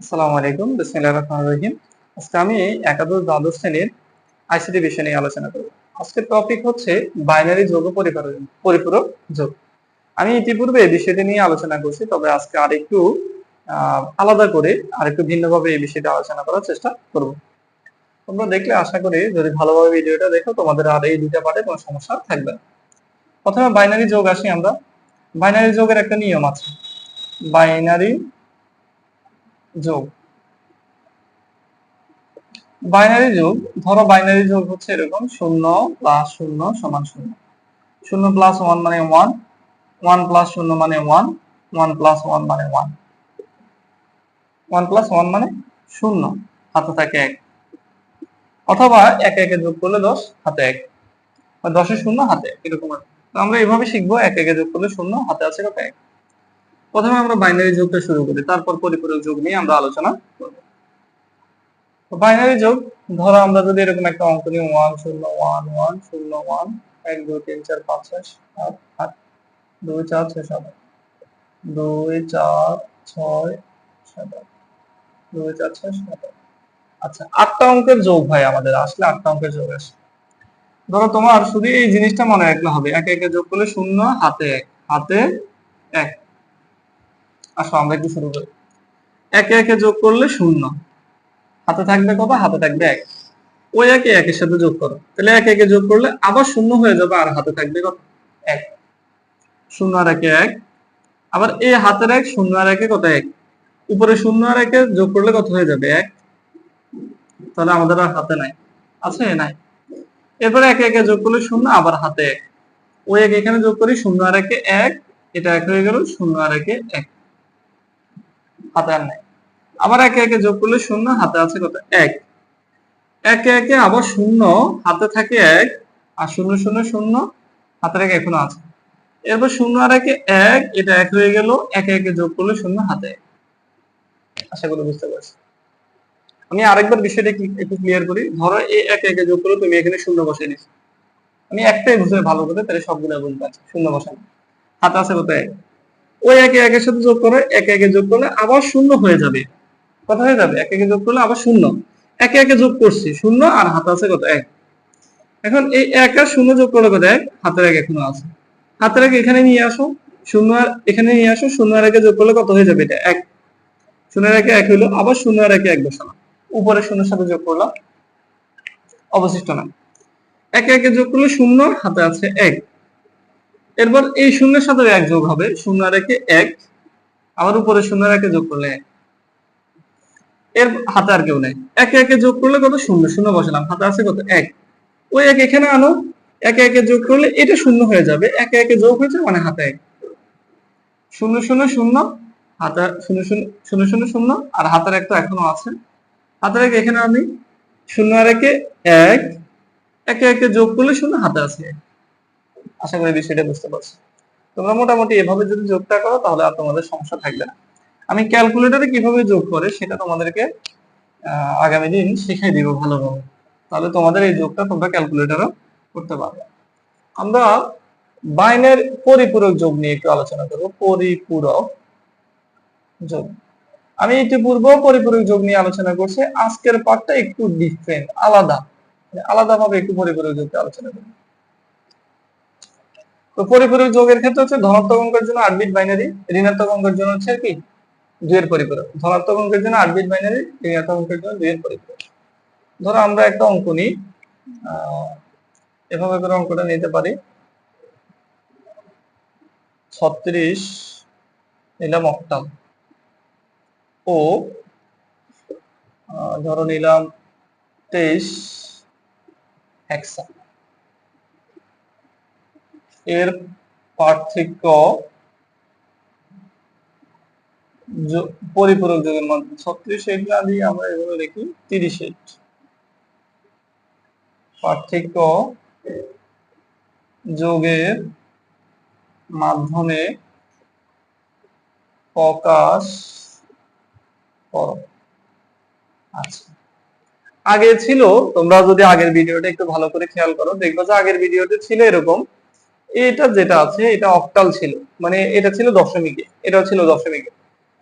আসসালামু আলাইকুম, বিসমিল্লাহির রহমানির রহিম। আজকে আমি একাদশ, দ্বাদশ শ্রেণির আইসিটি বিষয় নিয়ে আলোচনা করব। আজকের টপিক হচ্ছে বাইনারি যোগ ও পরিপূরক যোগ। আমি ইতিপূর্বে এই বিষয়টি নিয়ে আলোচনা করছি, তবে আজকে আরেকটু আলাদা করে আরেকটু ভিন্নভাবে এই বিষয়টা আলোচনা করার চেষ্টা করব। তোমরা দেখলে আশা করি, যদি ভালোভাবে ভিডিওটা দেখো, তোমাদের আর এই দুইটা পার্টে কোনো সমস্যা থাকবে না। প্রথমে বাইনারি যোগ আসি আমরা। বাইনারি যোগের একটা নিয়ম আছে। বাইনারি যোগ। বাইনারি যোগ, ধরো বাইনারি যোগ হচ্ছে এরকম শূন্য প্লাস শূন্য সমান শূন্য। শূন্য প্লাস ওয়ান মানে ওয়ান ওয়ান প্লাস শূন্য মানে ওয়ান ওয়ান প্লাস ওয়ান মানে ওয়ান ওয়ান প্লাস ওয়ান মানে শূন্য, হাতে থাকে এক। অথবা এক একে যোগ করলে দশ, হাতে এক। দশে শূন্য, হাতে এরকম আমরা এভাবে শিখব, এক একে যোগ করলে শূন্য, হাতে আছে কত এক। প্রথমে আমরা বাইনারি যোগটা শুরু করি, তারপর পরিপূরক যোগ নিয়ে আমরা আলোচনা করব বাইনারি যোগ, ধরো আমরা যদি এরকম একটা অঙ্ক নিই ওয়ান শূন্য ওয়ান ওয়ান শূন্য ওয়ান এক, দুই, তিন, চার, পাঁচ, ছয়, সাত, আট, দুই, চার, ছয়, সাত, আট। দুই, চার, ছয়, সাত, আট। দুই, চার, ছয়, সাত, আট। আচ্ছা আটটা অঙ্কের যোগ হয় আমাদের, আসলে আটটা অঙ্কের যোগ আসে ধরো তোমার শুধু এই জিনিসটা মনে রাখলে হবে, একে একে যোগ করলে শূন্য, হাতে এক হাতে এক আসো, আমরা একটু শুরু করি। একে একে যোগ করলে শূন্য। হাতে থাকবে কত? হাতে থাকবে এক। ওই একে একের সাথে যোগ করো। তাহলে একে একে যোগ করলে আবার শূন্য হয়ে যাবে, আর হাতে থাকবে কত? এক। শূন্য আর একে এক। আবার এই হাতের এক, শূন্য আর একে কত? এক। উপরে শূন্য আর একে যোগ করলে কত হয়ে যাবে? এক। তাহলে আমাদের আর হাতে নাই। আছে? নাই। এরপরে একে একে যোগ করলে শূন্য, আবার হাতে এক। ওই এক এখানে যোগ করি, শূন্য আর একে এক। এটা এক হয়ে গেল, শূন্য আর একে এক। হাতে আর নাই। আবার একে একে যোগ করলে শূন্য, হাতে আছে কত? এক। একে একে আবার শূন্য, হাতে থাকে এক, আর শূন্য শূন্য শূন্য হাতের এক এখনও আছে। এরপর শূন্য আর একে এক, এটা এক হয়ে গেল, একে একে যোগ করলে শূন্য, হাতে। আশা করি বুঝতে পারছি। আমি আরেকবার বিষয়টা একটু ক্লিয়ার করি। ধরো এই একে একে যোগ করলে তুমি এখানে শূন্য বসিয়ে দিচ্ছ আমি একটাই বুঝে ভালো করে তাহলে সবগুলো বুঝতে পারছি শূন্য বসানো। হাতে আছে কত? এক। ওই একে একের সাথে যোগ করে, একে একে যোগ করলে আবার শূন্য হয়ে যাবে। কত হয়ে যাবে? একে একে যোগ করলে আবার শূন্য। একে একে যোগ করছি, শূন্য আর হাতে আছে কত? এক। এখন এই এক আর শূন্য যোগ করলে কত? এক। হাতের এক এখনও আছে। হাতের এক এখানে নিয়ে আসো, শূন্য আর এখানে নিয়ে আসো, শূন্য আর একে যোগ করলে কত হয়ে যাবে? এটা এক। শূন্য আর একে এক হইল, আবার শূন্য আর একে এক বসালাম। উপরে শূন্যের সাথে যোগ করলাম। অবশিষ্ট নাই একে একে যোগ করলে শূন্য, হাতে আছে এক। এরপর এই শূন্যের সাথে এক যোগ হবে, শূন্য আর একে এক। আবার উপরে শূন্য আর যোগ করলে এর হাতে আর কেউ নেই। একে একে যোগ করলে কত? শূন্য শূন্য বসালাম। হাতে আছে কত? এক। ওই এক এখানে আনো। একে একে যোগ করলে এটা শূন্য হয়ে যাবে। একে একে যোগ হয়েছে মানে হাতে এক। শূন্য শূন্য শূন্য। হাতে শূন্য শূন্য শূন্য শূন্য শূন্য। আর হাতের এক তো এখনও আছে। হাতের এক এখানে আমি শূন্য আর একে এক। একে একে যোগ করলে শূন্য হাতে আছে। এক। আশা করি বিষয়টা বুঝতে পারছ। তোমরা মোটামুটি এভাবে যদি যোগটা করো, তাহলে আর তোমাদের সমস্যা থাকবে না। আমি ক্যালকুলেটরে কীভাবে যোগ করে সেটা তোমাদেরকে আগামী দিন শিখিয়ে দিব ভালোভাবে। তাহলে তোমাদের এই যোগটা তোমরা ক্যালকুলেটরও করতে পারবে। আমরা বাইনের পরিপূরক যোগ নিয়ে একটু আলোচনা করব। পরিপূরক যোগ। আমি ইতিপূর্ব পরিপূরক যোগ নিয়ে আলোচনা করছি। আজকের পার্টটা একটু ডিফারেন্ট আলাদা। আলাদাভাবে একটু পরিপূরক যোগটা আলোচনা করব। তো পরিপূরক যোগের ক্ষেত্রে হচ্ছে ধনাত্মক অঙ্কের জন্য আট বিট বাইনারি ঋণাত্মক অঙ্কের জন্য হচ্ছে কি? দুইয়ের পরিপূরক। ধনাত্মক অঙ্কের জন্য আট বিট বাইনারি ঋণাত্মক অঙ্কের জন্য দুইয়ের পরিপূরক। ধরো আমরা একটা অঙ্ক নিই। এভাবে করে অঙ্কটা নিতে পারি। ছত্রিশ নিলাম অক্টাল ও ধরো নিলাম তেইশ হেক্সা। এর পার্থক্য পরিপূরক যোগের মধ্যে। ছত্রিশ এইট না দিয়ে আমরা এভাবে লিখি তিরিশ এইট পার্থক্য যোগের মাধ্যমে প্রকাশ করো। আচ্ছা। আগে ছিল, তোমরা যদি আগের ভিডিওটা একটু ভালো করে খেয়াল করো, দেখবে যে আগের ভিডিওতে ছিল এরকম। এটা যেটা আছে, এটা অক্টাল ছিল। মানে এটা ছিল দশমিকে, এটাও ছিল দশমিকে।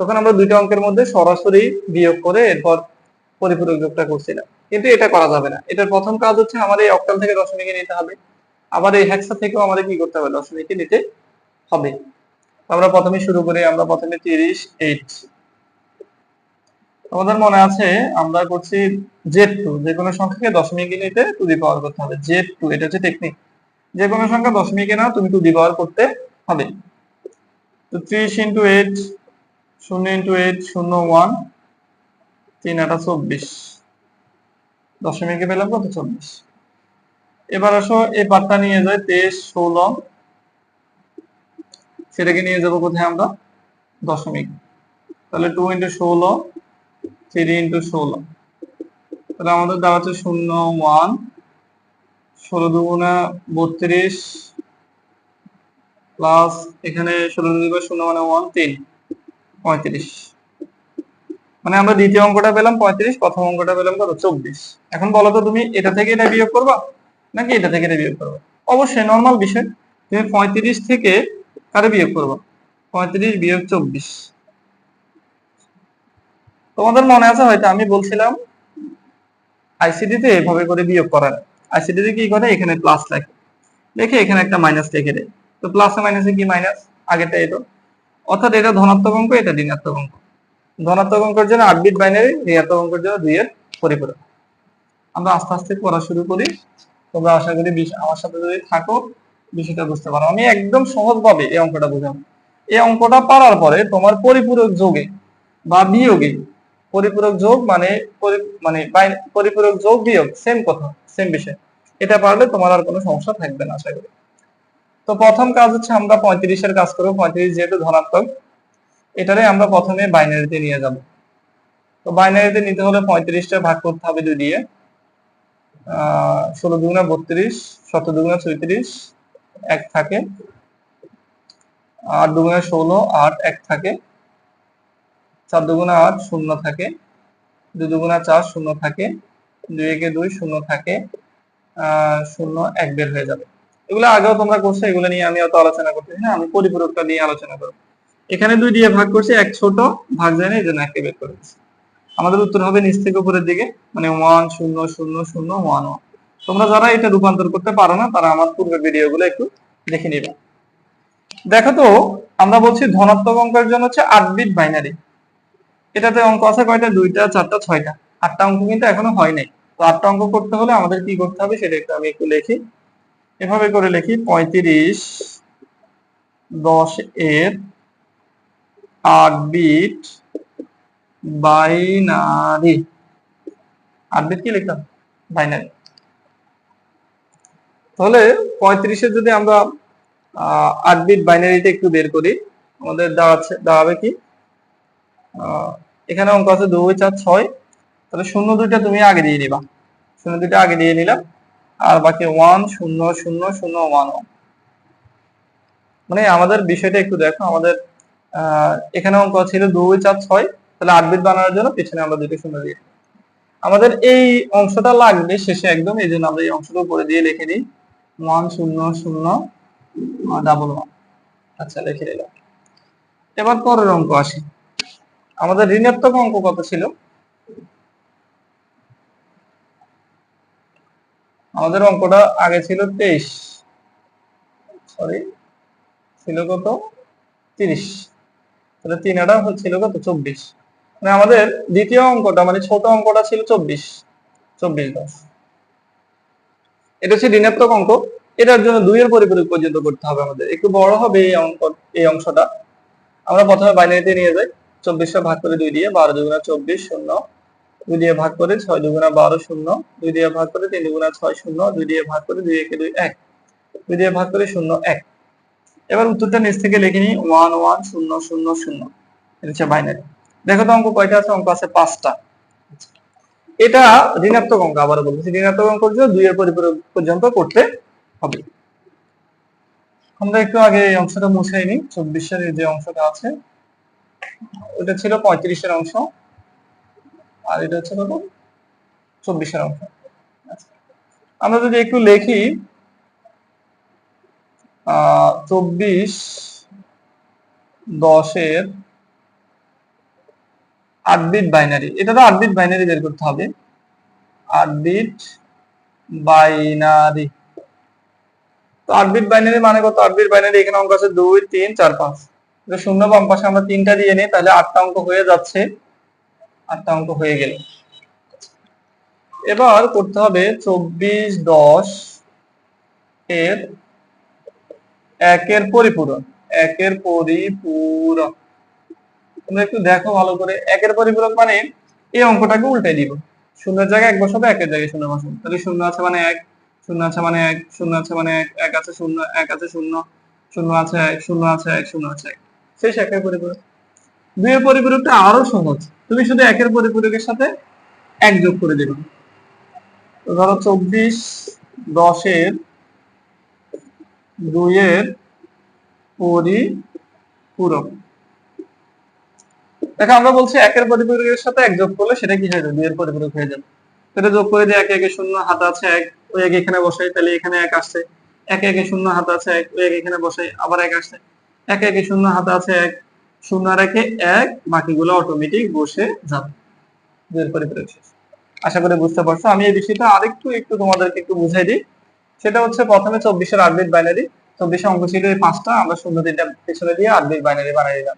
তখন আমরা দুইটা অঙ্কের মধ্যে সরাসরি বিয়োগ করে এরপর পরিপূরক যোগটা করছিলাম কিন্তু এটা করা যাবে না। এটার প্রথম কাজ হচ্ছে আমাদের এই অক্টাল থেকে দশমিকে নিতে হবে। আবার এই হ্যাক্সা থেকেও আমাদের কি করতে হবে? দশমিকে নিতে হবে। আমরা প্রথমে শুরু করি, আমরা প্রথমে তিরিশ, এইট। আমাদের মনে আছে, আমরা করছি জেড টু যে কোনো সংখ্যাকে দশমিকে নিতে টু দি পাওয়ার করতে হবে। জেড টু এটা হচ্ছে টেকনিক যে কোনো সংখ্যা দশমিকে না তুমি টু দি পাওয়ার করতে হবে। তো ত্রিশ ইন্টু এইট শূন্য ইন্টু এইট শূন্য ওয়ান তিন আটা চব্বিশ। দশমিকে পেলাম কত? চব্বিশ। এবার আসো, এই পাটটা নিয়ে যায় তেইশ, ষোলো। সেটাকে নিয়ে যাব কোথায় আমরা? দশমিক। তাহলে টু ইন্টু ষোলো থ্রি ইন্টু ষোলো। তাহলে আমাদের দাঁড়াচ্ছে শূন্য ওয়ান ষোলো দুগুণা বত্রিশ প্লাস এখানে ষোলো দুগুণা শূন্য মানে ওয়ান তিন, পঁয়ত্রিশ। মানে আমরা দ্বিতীয় অঙ্কটা পেলাম পঁয়ত্রিশ, প্রথম অঙ্কটা পেলাম কত? চব্বিশ। এখন বলো তো তুমি, এটা থেকে এটা বিয়োগ করবা? নাকি এটা থেকে এটা বিয়োগ করবা? অবশ্যই নর্মাল বিষয়। তুমি পঁয়ত্রিশ থেকে কারে বিয়োগ করবা? পঁয়ত্রিশ বিয়োগ চব্বিশ। তোমাদের মনে আছে হয়তো আমি বলছিলাম আইসিডি তে এভাবে করে বিয়োগ আইসিডি তে কি করে? এখানে প্লাস লেখে। দেখে এখানে একটা মাইনাস লিখে দেয়। তো প্লাসে মাইনাসে কি মাইনাস আগেরটা এটা অর্থাৎ এটা ধনাত্মক অঙ্ক, এটা ঋণাত্মক অঙ্ক। ধনাত্মক অঙ্কের জন্য আট বিট বাইনারি ঋণাত্মক অঙ্কের জন্য দুই এর পরিপূরক। আমরা আস্তে আস্তে পড়া শুরু করি। তোমরা আশা করি আমার সাথে যদি থাকো, বিষয়টা বুঝতে পারো। আমি একদম সহজভাবে এই অঙ্কটা বুঝাবো। এই অঙ্কটা পারার পরে তোমার পরিপূরক যোগে বা বিয়োগে পরিপূরক যোগ মানে মানে পরিপূরক যোগ বিয়োগ সেম কথা। সেম বিষয়। এটা পারলে তোমার আর কোনো সমস্যা থাকবে না, আশা করি। তো প্রথম কাজ হচ্ছে আমরা পঁয়ত্রিশের কাজ করব। পঁয়ত্রিশ যেহেতু ধনাত্মক এটারে আমরা প্রথমে বাইনারিতে নিয়ে যাব। তো বাইনারিতে নিতে হলে পঁয়ত্রিশটা ভাগ করতে হবে দুই দিয়ে। ষোলো দুগুণা বত্রিশ শত দুগুণা চৌত্রিশ এক থাকে। আট দুগুণা ষোলো, আট এক থাকে। চার দুগুণা আট, শূন্য থাকে। দুই দুগুণা চার, শূন্য থাকে। দুই একে দুই শূন্য থাকে শূন্য এক বের হয়ে যাবে। এগুলো আগেও তোমরা করছ, এগুলো নিয়ে আমি অত আলোচনা করতেছি না, আমি পরিপূরকটা নিয়ে আলোচনা করব। এখানে দুই দিয়ে ভাগ করছি, এক ছোট, ভাগ যায় না, এই জন্য একটা বের করে দিচ্ছি। আমাদের উত্তর হবে নিচ থেকে উপরের দিকে মানে ওয়ান শূন্য শূন্য শূন্য ওয়ান ওয়ান তোমরা যারা এটা রূপান্তর করতে পারো না, তারা আমার পূর্বের ভিডিওগুলো একটু দেখে নিবে। দেখো তো, আমরা বলছি ধনাত্মক অঙ্কের জন্য হচ্ছে আট বিট বাইনারি এটাতে অঙ্ক আছে কয়টা? দুইটা, চারটা, ছয়টা। আটটা অঙ্ক কিন্তু এখনও হয় নাই। তো আটটা অঙ্ক করতে হলে আমাদের কি করতে হবে সেটা একটু আমি একটু লিখি। এভাবে করে লিখি, পঁয়ত্রিশ দশ এর আট বিট বাইনারি। আট বিট কি লিখলাম? বাইনারি। তাহলে পঁয়ত্রিশে যদি আমরা আট বিট বাইনারিটা একটু বের করি, আমাদের দাঁড়াচ্ছে দাঁড়াবে কি? এখানে অঙ্ক আছে দুই, চার, ছয়। তাহলে শূন্য দুইটা তুমি আগে দিয়ে নিবা। শূন্য দুইটা আগে দিয়ে নিলাম, আর বাকি ওয়ান শূন্য শূন্য শূন্য ওয়ান ওয়ান মানে আমাদের বিষয়টা একটু দেখো, আমাদের এখানে অঙ্ক ছিল দুই, চার, ছয়, তাহলে আট বিট বানানোর জন্য পিছনে আমরা দুটো শূন্য দিয়ে আমাদের এই অংশটা লাগবে শেষে একদম, এই জন্য আমরা এই অংশটা উপরে দিয়ে লিখে দিই। ওয়ান শূন্য শূন্য ডাবল ওয়ান আচ্ছা লিখে দিলাম এবার পরের অঙ্ক আসি। আমাদের ঋণাত্মক অঙ্ক কত ছিল? আমাদের অঙ্কটা আগে ছিল তেইশ। সরি ছিল কত? তিরিশ। তাহলে তিন আটা ছিল কত? চব্বিশ। মানে আমাদের দ্বিতীয় অঙ্কটা মানে ছোট অঙ্কটা ছিল চব্বিশ। চব্বিশ দশ। এটা হচ্ছে ঋণাত্মক অঙ্ক। এটার জন্য দুইয়ের পরিপূরক পর্যন্ত করতে হবে আমাদের। একটু বড় হবে এই অঙ্ক, এই অংশটা। আমরা প্রথমে বাইনারিতে নিয়ে যাই। চব্বিশটা ভাগ করে দুই দিয়ে বারো দুগুণা চব্বিশ শূন্য। দুই দিয়ে ভাগ করে ছয় দুগুণা বারো শূন্য, দুই দিয়ে ভাগ করে তিন দুগুণা ছয় শূন্য, দুই দিয়ে ভাগ করে দুই একে দুই এক, দুই দিয়ে ভাগ করে শূন্য এক। এবার উত্তরটা নিচ থেকে লিখে নিই, ওয়ান ওয়ান, শূন্য শূন্য শূন্য। এটা হচ্ছে বাইনারি দেখো তো অঙ্ক কয়টা আছে? অঙ্ক আছে পাঁচটা। এটা ঋণাত্মক অঙ্ক আবার বলতেছি, ঋণাত্মক অঙ্ক দুই দুইয়ের পরিপূরক পর্যন্ত করতে হবে। আমরা একটু আগে এই অংশটা মুছাই নিই, চব্বিশের যে অংশটা আছে, ওটা ছিল পঁয়ত্রিশের অংশ। আর এটা হচ্ছে কত চব্বিশের অংশ। আমরা যদি একটু লিখি চব্বিশ দশের আট বিট বাইনারি। এটা তো আট বিট বাইনারি বের করতে হবে। আট বিট বাইনারি। তো আট বিট বাইনারি মানে কত? আট বিট বাইনারি এখানে অঙ্ক আছে দুই, তিন, চার, পাঁচ। শূন্য বাম পাশে আমরা তিনটা দিয়ে নিই, তাহলে আটটা অঙ্ক হয়ে যাচ্ছে। আটটা অঙ্ক হয়ে গেল। এবার করতে হবে চব্বিশ দশ এর একের পরিপূরক একের পরিপূরক তোমরা একটু দেখো ভালো করে। একের পরিপূরক মানে এই অঙ্কটাকে উল্টে দিব। শূন্যের জায়গায় এক বসাবে, একের জায়গায় শূন্য বসাবে। তাহলে শূন্য আছে মানে এক, শূন্য আছে মানে এক, শূন্য আছে মানে এক এক আছে শূন্য, এক আছে শূন্য শূন্য আছে এক, শূন্য আছে এক, শূন্য আছে এক। শেষ একের পরিপূরক। দুইয়ের পরিপূরকটা আরও সহজ। তুমি শুধু একের পরিপূরকের সাথে এক যোগ করে দেবে ধরো চব্বিশ দশের দুইয়ের পরিপূরক। দেখো আমরা বলছি একের পরিপূরকের সাথে এক যোগ করলে সেটা কি হয়ে যাবে? দুইয়ের পরিপূরক হয়ে যাবে। সেটা যোগ করে দিয়ে একে একে শূন্য, হাত আছে এক, ওই এক এখানে বসাই, তাহলে এখানে এক আসছে। একে একে শূন্য, হাত আছে এক, ওই এক এখানে বসাই, আবার এক আসছে। একে একে শূন্য, হাত আছে এক শূন্য রেখে এক, বাকিগুলো অটোমেটিক বসে যাবে। দুইয়ের পরিপূরক শেষ আশা করি বুঝতে পারছ। আমি এই বিষয়টা আরেকটু, একটু তোমাদেরকে একটু বুঝাই দিই। সেটা হচ্ছে প্রথমে চব্বিশের আট বিট বাইনারি চব্বিশে অঙ্ক ছিল এই পাঁচটা। আমরা শূন্য তিনটা পেছনে দিয়ে আট বাইনারি বানিয়ে দিলাম।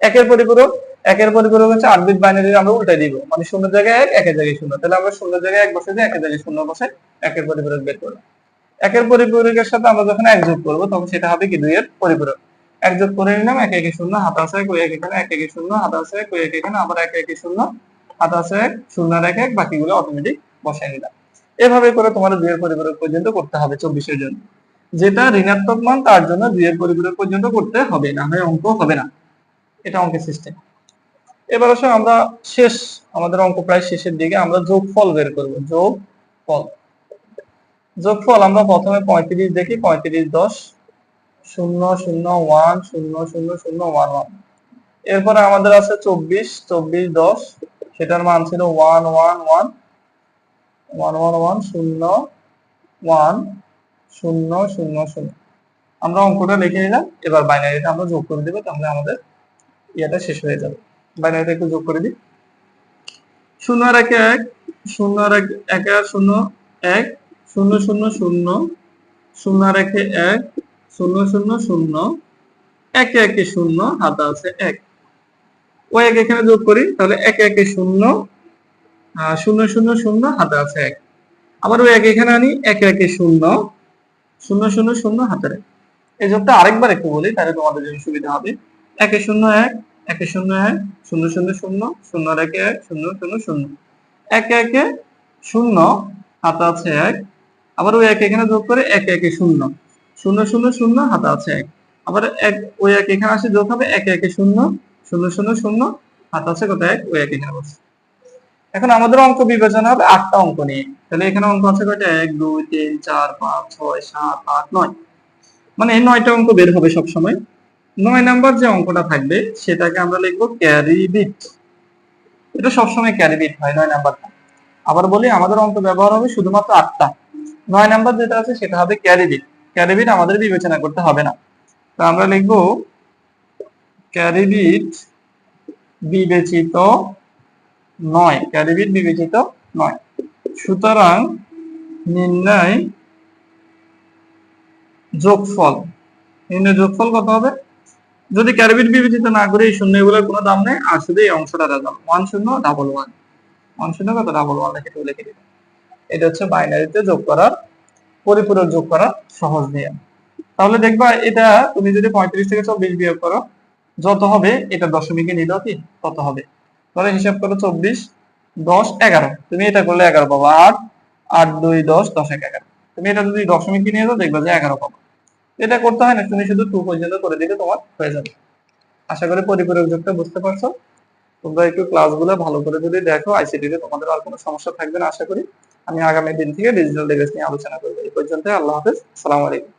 একের পরিপূরক একের পরিপূরক হচ্ছে আট বাইনারি আমরা উল্টে দিব। মানে শূন্য জায়গায় এক, একের জায়গায় শূন্য। তাহলে আমরা শূন্য জায়গায় এক বসে দিয়ে একের জায়গায় শূন্য বসে একের পরিপূরক বের করলাম। একের পরিপূরকের সাথে আমরা যখন এক যোগ করব, তখন সেটা হবে কি? দুইয়ের পরিপূরক। এক যোগ করে নিলাম, এক একে শূন্য হাত আছে এক এক এখানে, এক একে শূন্য হাত আছে এক এক এখানে, আবার এক একে শূন্য হাত আছে এক, শূন্য রেখে এক বাকিগুলো অটোমেটিক বসাই নিলাম। এভাবে করে তোমার দুইয়ের পরিপূরক পর্যন্ত করতে হবে চব্বিশের জন্য। যেটা ঋণাত্মক মান, তার জন্য দুইয়ের পরিপূরক পর্যন্ত করতে হবে না, হয় অঙ্ক হবে না। এটা অঙ্কের সিস্টেম এবার আসলে আমরা শেষ, আমাদের অঙ্ক প্রায় শেষের দিকে, আমরা যোগফল বের করব, যোগফল। যোগফল আমরা প্রথমে পঁয়ত্রিশ দেখি, পঁয়ত্রিশ দশ শূন্য শূন্য ওয়ান শূন্য শূন্য শূন্য ওয়ান ওয়ান এরপরে আমাদের আছে চব্বিশ চব্বিশ, দশ। সেটার মান ছিল one one one one one one শূন্য ওয়ান শূন্য শূন্য শূন্য। আমরা অঙ্কটা লিখে নিলাম। এবার বাইনারিটা আমরা যোগ করে দেবো, তাহলে আমাদের ইয়েটা শেষ হয়ে যাবে। বাইনারিটা একটু যোগ করে দিই। শূন্য আর এক এক। শূন্য আর এক এক শূন্য এক। শূন্য শূন্য শূন্য। শূন্য একে এক। শূন্য শূন্য শূন্য। একে একে শূন্য, হাতে আছে এক। ও এক এখানে যোগ করি, তাহলে একে একে শূন্য শূন্য শূন্য শূন্য, হাতে আছে এক। আবার ওই এক এখানে আনি, একে একে শূন্য শূন্য শূন্য শূন্য, হাতের এক। এই যোগটা আরেকবার একটু বলি, তাহলে তোমাদের জন্য সুবিধা হবে। একে শূন্য এক, একে শূন্য এক, শূন্য শূন্য শূন্য শূন্য একে এক, শূন্য শূন্য শূন্য। একে একে শূন্য, হাতে আছে এক। আবার ওই এক এখানে যোগ করে একে একে শূন্য। শূন্য শূন্য শূন্য, হাতে আছে এক। আবার এক, ওই এক এখানে আসে যোগ হবে একে একে শূন্য শূন্য শূন্য শূন্য, হাতে আছে কত এক, ওই এক এখানে বসে। এখন আমাদের অঙ্ক বিবেচনা হবে আটটা অঙ্ক নিয়ে। তাহলে এখানে অঙ্ক আছে কয়টা? এক, দুই, তিন, চার, পাঁচ, ছয়, সাত, আট, নয়। মানে এই নয়টা অঙ্ক বের হবে সব সময় নয় নাম্বার যে অঙ্কটা থাকবে, সেটাকে আমরা লিখব ক্যারি বিট এটা সবসময় ক্যারি বিট হয়, নয় নাম্বারটা। আবার বলি আমাদের অঙ্ক ব্যবহার হবে শুধুমাত্র আটটা। নয় নাম্বার যেটা আছে, সেটা হবে ক্যারি বিট ক্যারি বিট আমাদের বিবেচনা করতে হবে না। তো আমরা লিখব, ক্যারিবিট বিবেচিত নয়, ক্যারিবিট বিবেচিত নয়। সুতরাং নির্ণয় যোগফল নির্ণয় যোগফল কত হবে? যদি ক্যারিবিট বিবেচিত না করে এই শূন্য এগুলোর কোনো দাম নেই, আর শুধু এই অংশটা দাম ওয়ান শূন্য ডাবল ওয়ান ওয়ান শূন্য কত? ডাবল ওয়ান লিখে এটা হচ্ছে বাইনারিতে যোগ করার পরিপূরক যোগ করা সহজ নিয়ম। তাহলে দেখবা এটা তুমি যদি পঁয়ত্রিশ থেকে চব্বিশ বিয়োগ করো, যত হবে এটা দশমিকে নিলেও কি? তত হবে। তাহলে হিসাব করো চব্বিশ, দশ, এগারো। তুমি এটা করলে এগারো পাবা। আট আট, দুই, দশ দশ, এক, এগারো। তুমি এটা যদি দশমিকে নিয়ে যাও, দেখবা যে এগারো পাবো। এটা করতে হয় না, তুমি শুধু টু পর্যন্ত করে দিলে তোমার হয়ে যাবে। আশা করি পরিপূরক যোগটা বুঝতে পারছ। তোমরা একটু ক্লাসগুলো ভালো করে যদি দেখো আইসিটি তে তোমাদের আর কোনো সমস্যা থাকবে না, আশা করি। আমি আগামী দিন থেকে ডিজিটাল ডিভাইস নিয়ে আলোচনা করব। এই পর্যন্ত আল্লাহ হাফেজ। সালাম আলাইকুম।